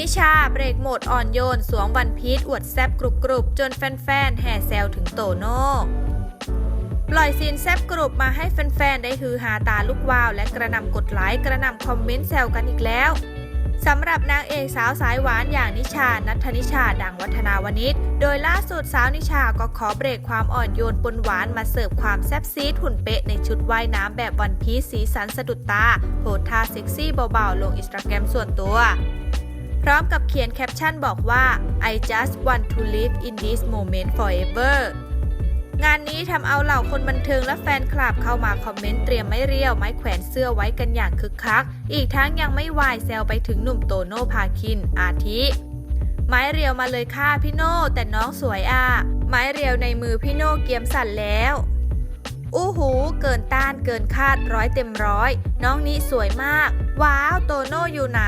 นิชาเบรกโหมดอ่อนโยน สวมวันพีชอวดแซบกรุบกรุบจนแฟนๆ แห่แซวถึงโตโน่ปล่อยซีนแซบกรุบมาให้แฟนๆ ได้ฮือฮาตาลูกวาว และกระนำกดไลค์กระนำคอมเมนต์แซวกันอีกแล้วสำหรับนางเอกสาวสายหวานอย่างนิชา นัทนิชา ดังวัฒนาวนิชโดยล่าสุดสาวนิชาก็ขอเบรกความอ่อนโยนปนหวานมาเสิร์ฟความแซ่บซีดหุ่นเป๊ะในชุดว่ายน้ำแบบวันพีซสีสันสะดุดตา โพสท่าเซ็กซี่เบาๆ ลงอินสตาแกรมส่วนตัว พร้อมกับเขียนแคปชั่นบอกว่า I just want to live in this moment forever งานนี้ทำเอาเหล่าคนบันเทิงและแฟนคลับเข้ามาคอมเมนต์เตรียมไม้เรียวไม้แขวนเสื้อไว้กันอย่างคึกคัก อีกทั้งยังไม่วายแซวไปถึงหนุ่มโตโน่พาคิน อาทิ ไม้เรียวมาเลยค่ะพี่โน่แต่น้องสวยอะ ไม้เรียวในมือพี่โน่เกียมสั่นแล้วอู้หู เกินต้านเกินคาดร้อยเต็มร้อย น้องนี้สวยมาก ว้าว โตโน่อยู่ไหน